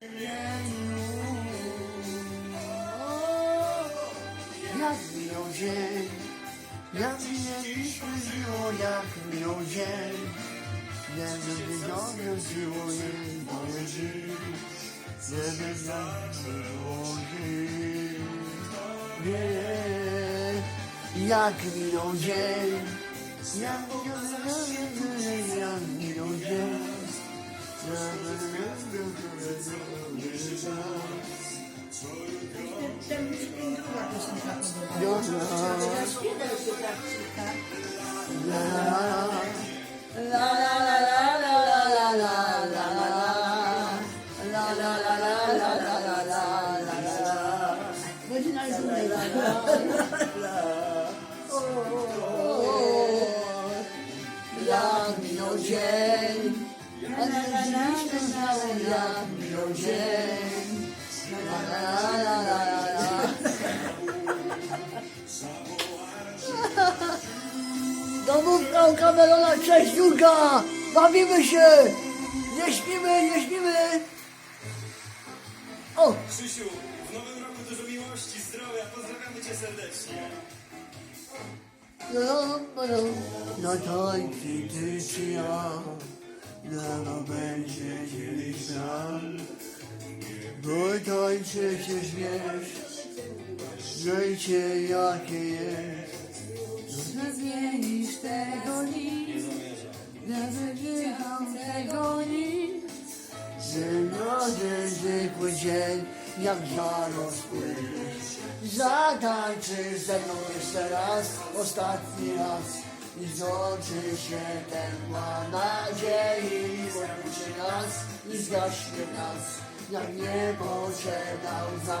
Jak minął dzień, jak mieliśmy miło, jak minął dzień. Nie wyglądało jej moje dziś, nie wyglądało jej. Nie, jak minął dzień, jak minął dzień, jak minął Ten druga piosenka podoba. Dobra. Śpiewaj się tak, tak. Godzina jest Jak minął dzień, a dziś znałem jak minął dzień. La, la, la, la, la, la. Domówka u Kamerona, cześć Julka! Bawimy się! Nie śpimy, nie śpimy! O! Krzysiu, w nowym roku dużo miłości, zdrowia, pozdrawiamy cię serdecznie. No, no, no, no tańczy ty czy ja, no będzie kiedyś nam. Bo tańczy się śmiesz, życie jakie jest. Nie zmienisz tego nic, nie wyjechał tego nic. Że młody zwykły dzień, jak żaro spłyniesz. Zatańczysz ze mną jeszcze raz, ostatni raz. I zobaczy się ma nadziei, odpuści nas i zgaśnie nas. Jak niebo ciemna łza,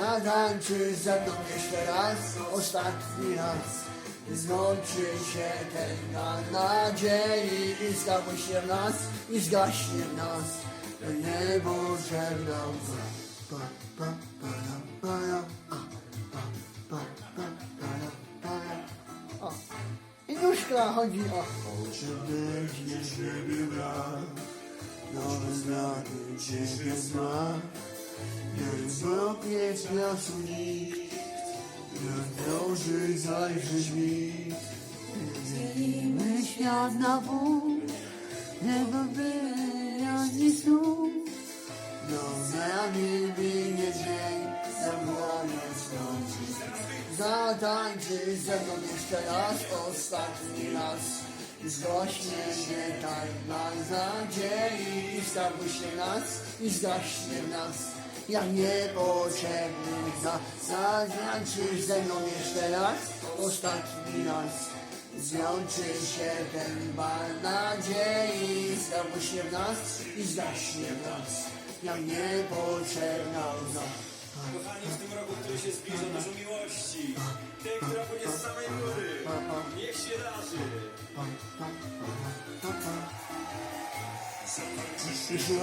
zatańczysz ze mną jeszcze raz, ostatni raz. Złączy się ten ma nadziei i zgaśnie w nas, i zgaśnie w nas. Niebo ciemna łza. Pa, pa, pa, pa, pa, pa, pa, pa, pa, pa. O. I nóżka chodzi o. Czy będziesz siebie brał? Nowe znaki ciebie zna. Jak zbrodnie z lasu nikt. Jak dąży zajrzysz mi. Dzielimy świat na pół. Tego wyraźnie snu. No nami minie dzień, zamłania nocy. Zatańczy ze mną jeszcze raz, ostatni raz. Zgaśnie się tajna nadziei i stawi się nas i zgaśnie nas. Jak niebo ciemnych Zatańczy ze mną jeszcze raz, ostatni raz. Złączy się ten bal nadziei, stawi się w nas i zgaśnie w nas. Jak niebo czerna łza. Kochani, w tym roku, który się zbliża, dużo miłości. Tej, która płynie z samej góry. Niech się darzy. Krzysiu,